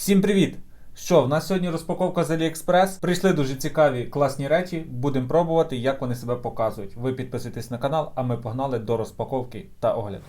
Всім привіт! Що, в нас сьогодні розпаковка з AliExpress. Прийшли дуже цікаві класні речі. Будемо пробувати, як вони себе показують. Ви підписуйтесь на канал, а ми погнали до розпаковки та огляду.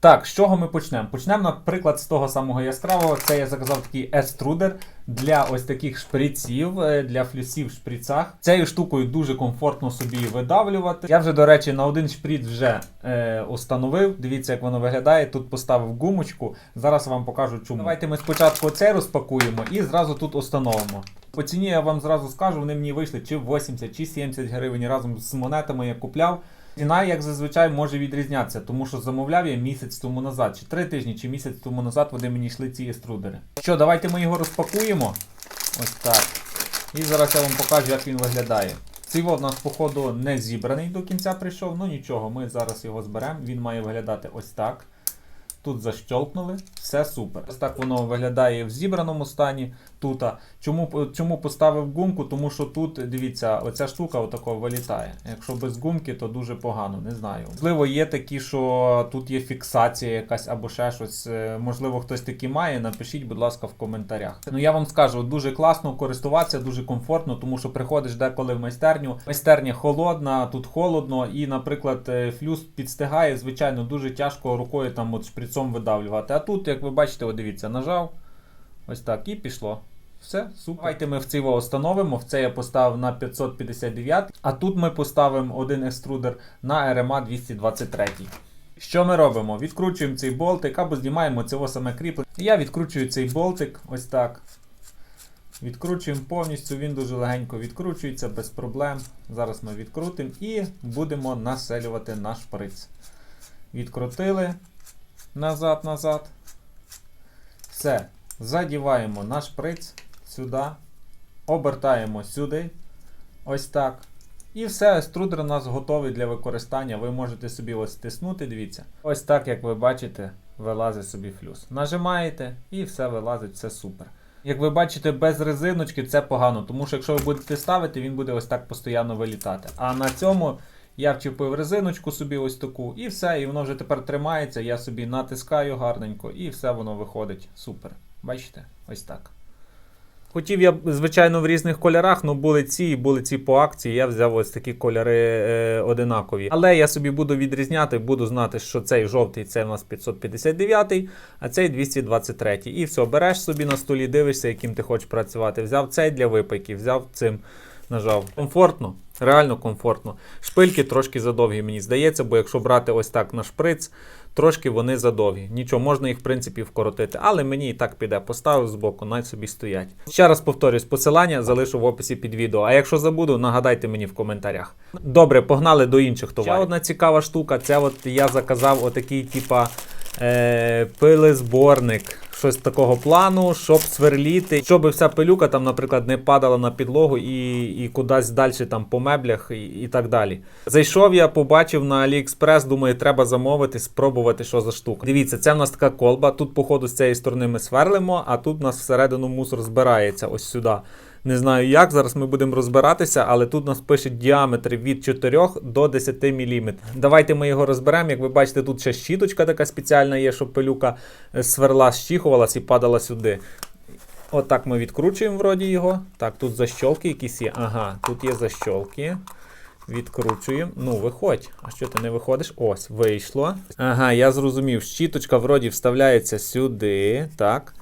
Так, з чого ми почнемо? Почнемо, наприклад, з того самого яскравого. Це я заказав такий еструдер для ось таких шприців, е, для флюсів в шприцах. Цією штукою дуже комфортно собі видавлювати. Я вже, до речі, на один шприц вже е, установив. Дивіться, як воно виглядає. Тут поставив гумочку. Зараз вам покажу чому. Давайте ми спочатку цей розпакуємо і зразу тут установимо. По ціні я вам зразу скажу, вони мені вийшли чи 80, чи 70 гривень разом з монетами я купляв. Ціна, як зазвичай, може відрізнятися, тому що замовляв я місяць тому назад, чи три тижні, чи місяць тому назад вони мені йшли ці еструдери. Що, давайте ми його розпакуємо. Ось так. І зараз я вам покажу, як він виглядає. Цей вов у нас, походу, не зібраний до кінця прийшов, ну нічого, ми зараз його зберемо. Він має виглядати ось так. Тут защолкнули, все супер. Ось так воно виглядає в зібраному стані. Тут. Чому, чому поставив гумку? Тому що тут, дивіться, оця штука отако вилітає. Якщо без гумки, то дуже погано, не знаю. Можливо, є такі, що тут є фіксація якась або ще щось. Е, Можливо, хтось такі має. Напишіть, будь ласка, в коментарях. Ну я вам скажу, дуже класно користуватися, дуже комфортно, тому що приходиш деколи в майстерню. Майстерня холодна, тут холодно, і, наприклад, е, флюс підстигає. Звичайно, дуже тяжко рукою там от шприцом видавлювати. А тут, як ви бачите, от дивіться, нажав. Ось так, і пішло. Все, супер. Давайте ми в це встановимо. В це я поставив на 559, а тут ми поставимо один екструдер на RMA 223. Що ми робимо? Відкручуємо цей болтик або знімаємо цього саме кріплення. Я відкручую цей болтик ось так. Відкручуємо повністю, він дуже легенько відкручується без проблем. Зараз ми відкрутимо і будемо населювати наш шприц. Відкрутили назад, назад. Все. Задіваємо наш шприц сюди, обертаємо сюди. Ось так. І все, еструдер у нас готовий для використання. Ви можете собі ось стиснути, дивіться. Ось так, як ви бачите, вилазить собі флюс. Нажимаєте і все вилазить, все супер. Як ви бачите, без резиночки це погано, тому що якщо ви будете ставити, він буде ось так постійно вилітати. А на цьому я вчепив резиночку собі ось таку, і все, і воно вже тепер тримається. Я собі натискаю гарненько, і все воно виходить. Супер. Бачите? Ось так. Хотів я, звичайно, в різних кольорах, але були ці і були ці по акції. Я взяв ось такі кольори е, одинакові. Але я собі буду відрізняти, буду знати, що цей жовтий це у нас 559, а цей 223. І все, береш собі на столі, дивишся, яким ти хочеш працювати. Взяв цей для випайки, взяв цим. Нажав. Комфортно, реально комфортно. Шпильки трошки задовгі, мені здається, бо якщо брати ось так на шприц, трошки вони задовгі. Нічого, можна їх в принципі вкоротити, але мені і так піде. Поставив збоку, най собі стоять. Ще раз повторюсь, посилання залишу в описі під відео. А якщо забуду, нагадайте мені в коментарях. Добре, погнали до інших товарів. Ще одна цікава штука, це от я заказав отакий, типа. Е, пилезборник, щось такого плану, щоб сверліти, щоб вся пилюка там, наприклад, не падала на підлогу і і кудись далі там по меблях і, і так далі. Зайшов я, побачив на AliExpress, думаю, треба замовити, спробувати, що за штука. Дивіться, це в нас така колба. Тут, походу, з цієї сторони ми сверлимо, а тут у нас всередину мусор збирається ось сюди. Не знаю як, зараз ми будемо розбиратися, але тут нас пише діаметр від 4 до 10 мм. Давайте ми його розберемо. Як ви бачите, тут ще щіточка така спеціальна є, щоб пилюка е, сверла щіхувалась і падала сюди. Отак ми відкручуємо вроді його. Так, тут защолки якісь є. Ага, тут є защолки. Відкручуємо. Ну, виходь. А що ти не виходиш? Ось, вийшло. Ага, я зрозумів. Щіточка вроді вставляється сюди. Так.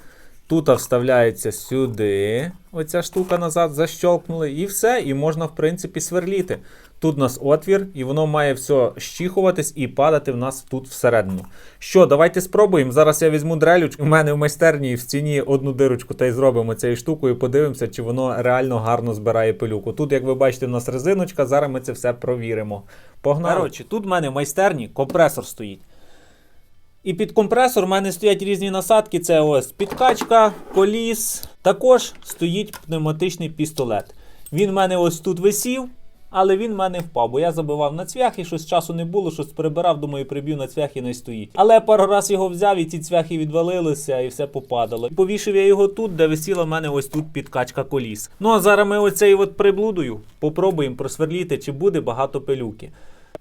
Тут вставляється сюди. Оця штука назад защолкнули. І все. І можна, в принципі, сверліти. Тут у нас отвір, і воно має все щіхуватись і падати в нас тут всередину. Що, давайте спробуємо. Зараз я візьму дрелючку. У мене в майстерні в стіні одну дирочку та й зробимо цією штукою. Подивимося, чи воно реально гарно збирає пилюку. Тут, як ви бачите, у нас резиночка. Зараз ми це все провіримо. Погнали. Коротше, тут в мене в майстерні компресор стоїть. І під компресор в мене стоять різні насадки. Це ось підкачка, коліс. Також стоїть пневматичний пістолет. Він в мене ось тут висів, але він в мене впав, бо я забивав на цвях і щось часу не було, щось прибирав, думаю, приб'ю на цвях і не стоїть. Але пару раз його взяв і ці цвяхи відвалилися і все попадало. Повішив я його тут, де висіла в мене ось тут підкачка коліс. Ну а зараз ми оцей от приблудою попробуємо просверліти, чи буде багато пилюки.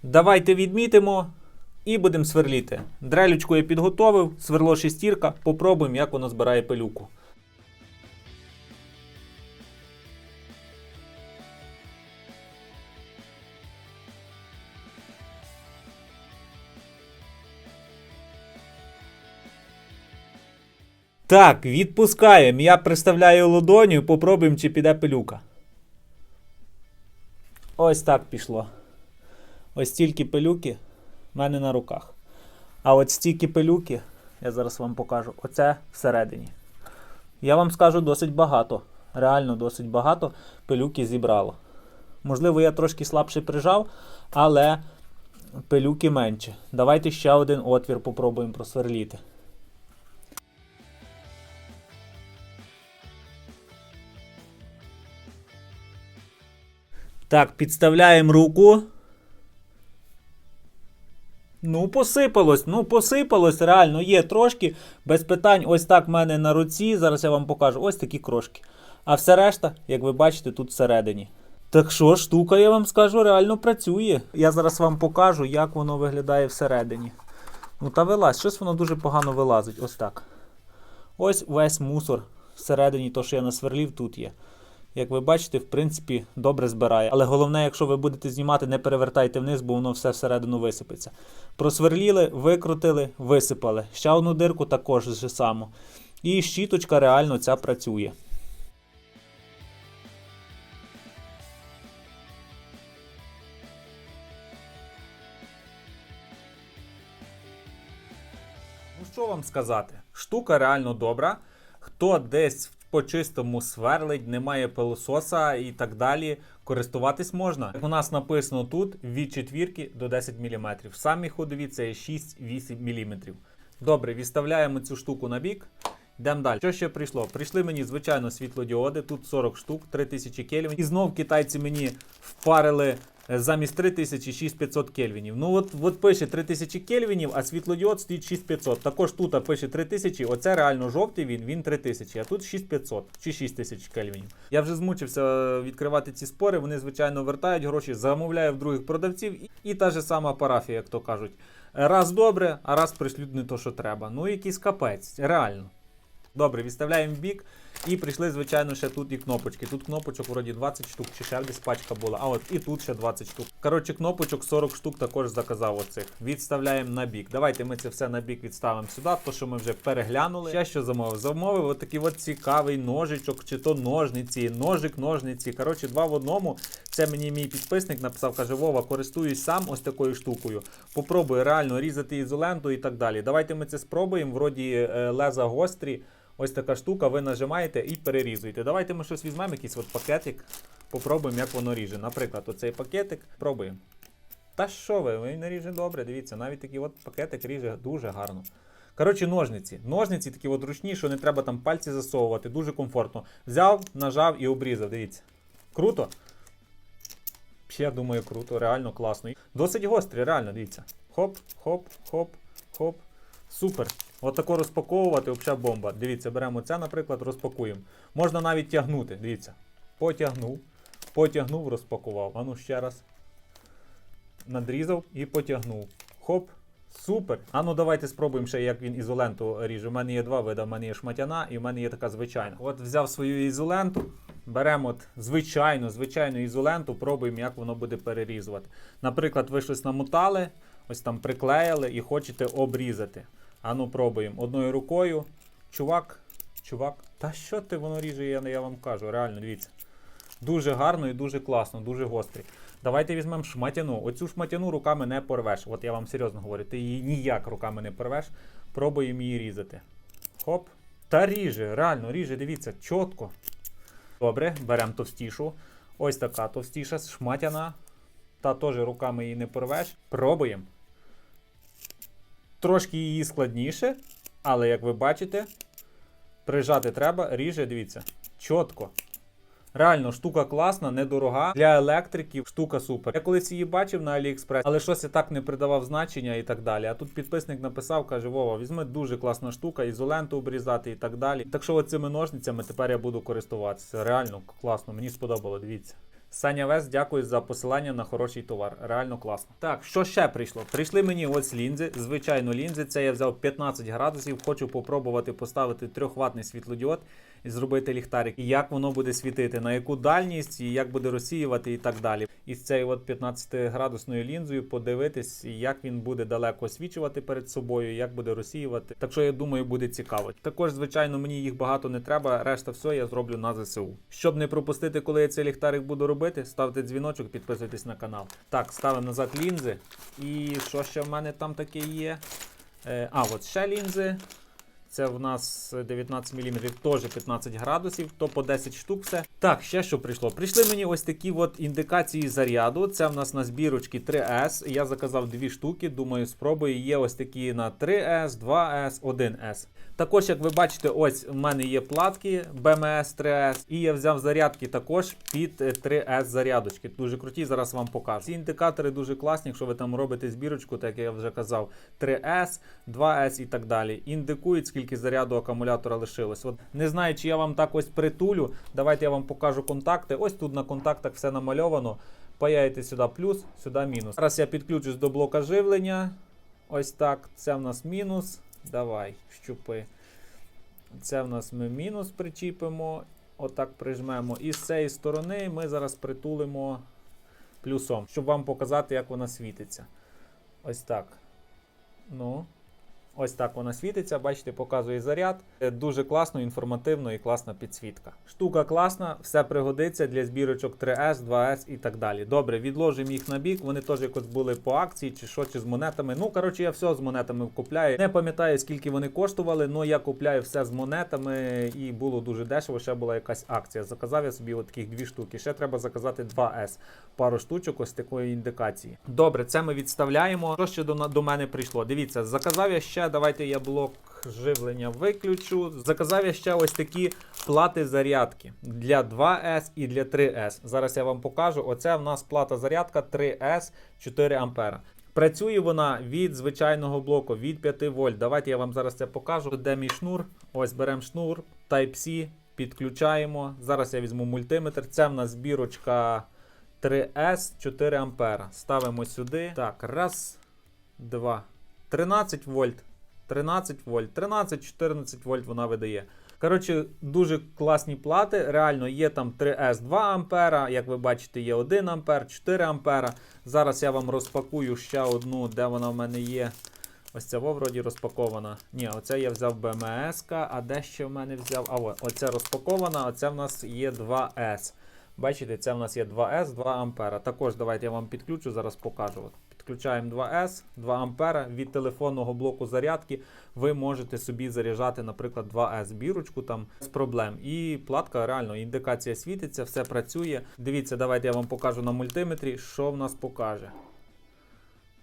Давайте відмітимо. І будемо сверліти. Дрелючку я підготовив, сверло шестірка, попробуємо, як воно збирає пилюку. Так, відпускаємо. Я приставляю ладоню, попробуємо, чи піде пилюка. Ось так пішло. Ось стільки пилюки в мене на руках. А от стільки пилюки, я зараз вам покажу, оце всередині. Я вам скажу досить багато. Реально досить багато пилюки зібрало. Можливо, я трошки слабше прижав, але пилюки менше. Давайте ще один отвір попробуємо просверліти. Так, підставляємо руку. Ну, посипалось, ну посипалось, реально є трошки. Без питань, ось так в мене на руці. Зараз я вам покажу ось такі крошки. А все решта, як ви бачите, тут всередині. Так що, штука, я вам скажу, реально працює. Я зараз вам покажу, як воно виглядає всередині. Ну та вилазь, щось воно дуже погано вилазить. Ось так. Ось весь мусор всередині, то, що я насверлів, тут є. Як ви бачите, в принципі, добре збирає. Але головне, якщо ви будете знімати, не перевертайте вниз, бо воно все всередину висипеться. Просверліли, викрутили, висипали. Ще одну дирку також же само. І щіточка реально ця працює. Ну що вам сказати? Штука реально добра. Хто десь по чистому сверлить, немає пилососа і так далі, користуватись можна. У нас написано тут від четвірки до 10 мм. Самі ходові це 6-8 мм. Добре, відставляємо цю штуку на бік. Йдемо далі. Що ще прийшло? Прийшли мені, звичайно, світлодіоди, тут 40 штук, 3000 кельвін. І знов китайці мені впарили замість 3000 6500 кельвінів. Ну от, от пише 3000 кельвінів, а світлодіод стоїть 6500. Також тут пише 3000, оце реально жовтий він, він 3000, а тут 6500 чи 6000 кельвінів. Я вже змучився е, відкривати ці спори, вони, звичайно, вертають гроші, замовляю в других продавців і, та же сама парафія, як то кажуть. Раз добре, а раз прийшлють не то, що треба. Ну, якийсь капець, реально. Добре, відставляємо бік. І прийшли, звичайно, ще тут і кнопочки. Тут кнопочок вроді 20 штук, чи ще десь пачка була. А от і тут ще 20 штук. Коротше, кнопочок 40 штук також заказав оцих. Відставляємо на бік. Давайте ми це все на бік відставимо сюди, то що ми вже переглянули. Ще що замовив? Замовив отакий от цікавий ножичок, чи то ножниці, ножик, ножниці. Коротше, два в одному. Це мені мій підписник написав, каже, Вова, користуюсь сам ось такою штукою. Попробую реально різати ізоленту і так далі. Давайте ми це спробуємо. Вроді е, леза гострі. Ось така штука, ви нажимаєте і перерізуєте. Давайте ми щось візьмемо, якийсь от пакетик, попробуємо, як воно ріже. Наприклад, оцей пакетик пробуємо. Та що ви, він ріже добре, дивіться, навіть такий от пакетик ріже дуже гарно. Коротше, ножниці. Ножниці такі от ручні, що не треба там пальці засовувати, дуже комфортно. Взяв, нажав і обрізав. Дивіться. Круто? Я думаю, круто, реально класно. Досить гострі, реально, дивіться. Хоп, хоп, хоп, хоп. Супер. Отако розпаковувати, взагалі бомба. Дивіться, беремо це, наприклад, розпакуємо. Можна навіть тягнути. Дивіться. Потягнув. Потягнув, розпакував. А ну ще раз. Надрізав і потягнув. Хоп. Супер. А ну давайте спробуємо ще, як він ізоленту ріже. У мене є два види. У мене є шматяна і в мене є така звичайна. От взяв свою ізоленту. Беремо от звичайну, звичайну ізоленту, пробуємо, як воно буде перерізувати. Наприклад, ви щось намотали, ось там приклеїли і хочете обрізати. А ну пробуємо. Одною рукою. Чувак, чувак. Та що ти воно ріже, я, я вам кажу, реально, дивіться. Дуже гарно і дуже класно, дуже гострий. Давайте візьмемо шматяну. Оцю шматяну руками не порвеш. От я вам серйозно говорю, ти її ніяк руками не порвеш. Пробуємо її різати. Хоп. Та ріже, реально ріже, дивіться, чітко. Добре, беремо товстішу. Ось така товстіша, шматяна. Та теж руками її не порвеш. Пробуємо. Трошки її складніше, але як ви бачите, прижати треба, ріже, дивіться, чітко. Реально, штука класна, недорога. Для електриків штука супер. Я колись її бачив на AliExpress, але щось я так не придавав значення і так далі. А тут підписник написав, каже: Вова, візьми дуже класна штука, ізоленту обрізати і так далі. Так що оцими ножницями тепер я буду користуватися. Реально класно, мені сподобало, дивіться. Саня Вес, дякую за посилання на хороший товар. Реально класно. Так, що ще прийшло? Прийшли мені ось лінзи. Звичайно, лінзи. Це я взяв 15 градусів. Хочу попробувати поставити 3-ваттний світлодіод і зробити ліхтарик. І як воно буде світити, на яку дальність, і як буде розсіювати, і так далі. І з цією от 15-градусною лінзою подивитись, як він буде далеко освічувати перед собою, як буде розсіювати. Так що я думаю, буде цікаво. Також, звичайно, мені їх багато не треба. Решта все я зроблю на ЗСУ. Щоб не пропустити, коли я цей ліхтарик буду робити, ставте дзвіночок, підписуйтесь на канал. Так, ставимо назад лінзи. І що ще в мене там таке є? Е, а, от ще лінзи. Це в нас 19 мм, теж 15 градусів, то по 10 штук все. Так, ще що прийшло? Прийшли мені ось такі от індикації заряду. Це в нас на збірочці 3S. Я заказав дві штуки, думаю, спробую. Є ось такі на 3S, 2S, 1S. Також, як ви бачите, ось в мене є платки BMS 3S, і я взяв зарядки також під 3S зарядочки. Дуже круті, зараз вам покажу. Ці індикатори дуже класні, якщо ви там робите збірочку, так як я вже казав, 3S, 2S і так далі. Індикують, скільки заряду акумулятора лишилось. От не знаю, чи я вам так ось притулю. Давайте я вам покажу контакти. Ось тут на контактах все намальовано. Паяєте сюди плюс, сюди мінус. Зараз я підключусь до блока живлення. Ось так. Це в нас мінус. Давай, щупи. Це в нас ми мінус причіпимо. Отак прижмемо. І з цієї сторони ми зараз притулимо плюсом, щоб вам показати, як вона світиться. Ось так. Ну. Ось так вона світиться, бачите, показує заряд. Е, Дуже класно, інформативно і класна підсвітка. Штука класна, все пригодиться для збірочок 3S, 2S і так далі. Добре, відложимо їх на бік. Вони теж якось були по акції, чи що, чи з монетами. Ну, коротше, я все з монетами купляю. Не пам'ятаю, скільки вони коштували, але я купляю все з монетами і було дуже дешево. Ще була якась акція. Заказав я собі от таких дві штуки. Ще треба заказати 2S. Пару штучок ось такої індикації. Добре, це ми відставляємо. Що ще до, до мене прийшло? Дивіться, заказав я ще. Давайте я блок живлення виключу. Заказав я ще ось такі плати зарядки для 2S і для 3S. Зараз я вам покажу. Оце в нас плата зарядка 3S 4 А. Працює вона від звичайного блоку, від 5 вольт. Давайте я вам зараз це покажу. Де мій шнур? Ось беремо шнур, Type-C, підключаємо. Зараз я візьму мультиметр. Це в нас збірочка 3S 4 А. Ставимо сюди. Так, раз, два. 13 вольт. 13 вольт, 13-14 вольт вона видає. Коротше, дуже класні плати. Реально є там 3S 2 ампера, як ви бачите, є 1 ампер, 4 ампера. Зараз я вам розпакую ще одну, де вона в мене є. Ось ця вроді розпакована. Ні, оце я взяв БМС, а де ще в мене взяв? А от, оце розпакована, а це в нас є 2S. Бачите, це в нас є 2S, 2 ампера. Також давайте я вам підключу, зараз покажу. Підключаємо 2С, 2 ампера від телефонного блоку зарядки. Ви можете собі заряджати, наприклад, 2С бірочку там з проблем. І платка реально, індикація світиться, все працює. Дивіться, давайте я вам покажу на мультиметрі, що в нас покаже.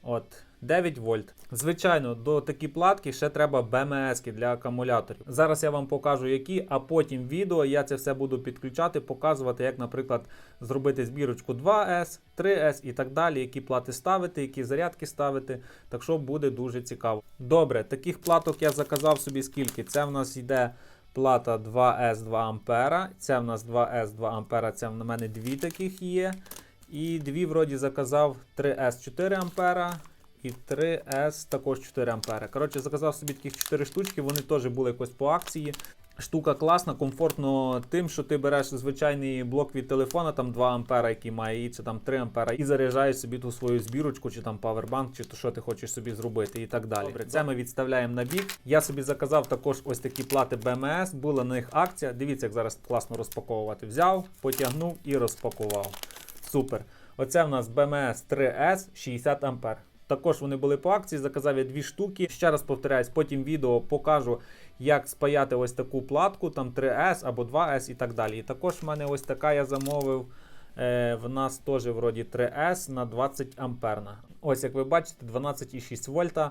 От, 9 вольт. Звичайно, до такі платки ще треба БМС для акумуляторів. Зараз я вам покажу, які, а потім відео я це все буду підключати, показувати, як, наприклад, зробити збірочку 2S, 3S і так далі, які плати ставити, які зарядки ставити. Так що буде дуже цікаво. Добре, таких платок я заказав собі скільки. Це в нас йде. Плата 2S 2 ампера. Це в нас 2S 2 ампера. Це в мене дві таких є. І дві вроді заказав 3S 4 ампера і 3S також 4 ампера. Коротше, заказав собі таких 4 штучки, вони теж були якось по акції. Штука класна, комфортно тим, що ти береш звичайний блок від телефона, там 2 ампера, який має, і це там 3 ампера, і заряджаєш собі ту свою збірочку, чи там павербанк, чи то що ти хочеш собі зробити, і так далі. Добре, це ми відставляємо на бік. Я собі заказав також ось такі плати BMS, була на них акція. Дивіться, як зараз класно розпаковувати. Взяв, потягнув і розпакував. Супер. Оце в нас BMS 3S 60 А. Також вони були по акції, заказав я дві штуки. Ще раз повторяюсь, потім відео покажу, як спаяти ось таку платку, там 3S або 2S і так далі. І також в мене ось така я замовив. Е, в нас теж вроді 3S на 20 амперна. Ось як ви бачите, 12,6 вольта.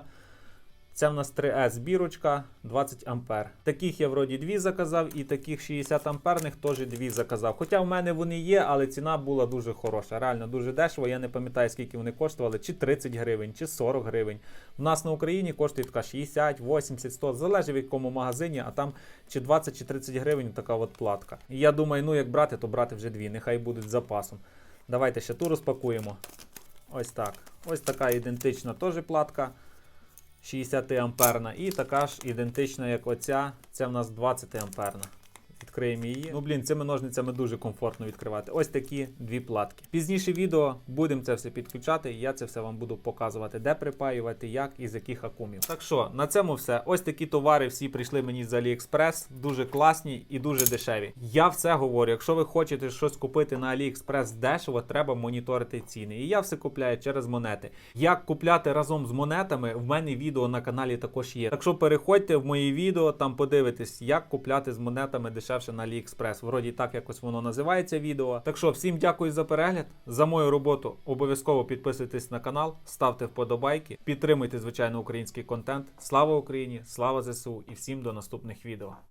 Це в нас 3S бірочка 20 ампер. Таких я вроді дві заказав, і таких 60 амперних теж дві заказав. Хоча в мене вони є, але ціна була дуже хороша. Реально дуже дешево. Я не пам'ятаю, скільки вони коштували, чи 30 гривень, чи 40 гривень. У нас на Україні коштує така 60, 80, 100, залежить в якому магазині, а там чи 20 чи 30 гривень така от платка. І я думаю, ну як брати, то брати вже дві, нехай будуть з запасом. Давайте ще ту розпакуємо. Ось так. Ось така ідентична теж платка. 60 амперна. І така ж ідентична, як оця. Це в нас 20 амперна. Відкриємо її. Ну, блін, цими ножницями дуже комфортно відкривати. Ось такі дві платки. Пізніше відео будемо це все підключати. Я це все вам буду показувати, де припаювати, як і з яких акумів. Так що, на цьому все. Ось такі товари всі прийшли мені з AliExpress. Дуже класні і дуже дешеві. Я все говорю. Якщо ви хочете щось купити на AliExpress дешево, треба моніторити ціни. І я все купляю через монети. Як купляти разом з монетами, в мене відео на каналі також є. Так що переходьте в мої відео, там подивитесь, як купляти з монетами дешевше на AliExpress. Вроді так якось воно називається відео. Так що всім дякую за перегляд. За мою роботу обов'язково підписуйтесь на канал, ставте вподобайки, підтримуйте звичайно український контент. Слава Україні! Слава ЗСУ і всім до наступних відео.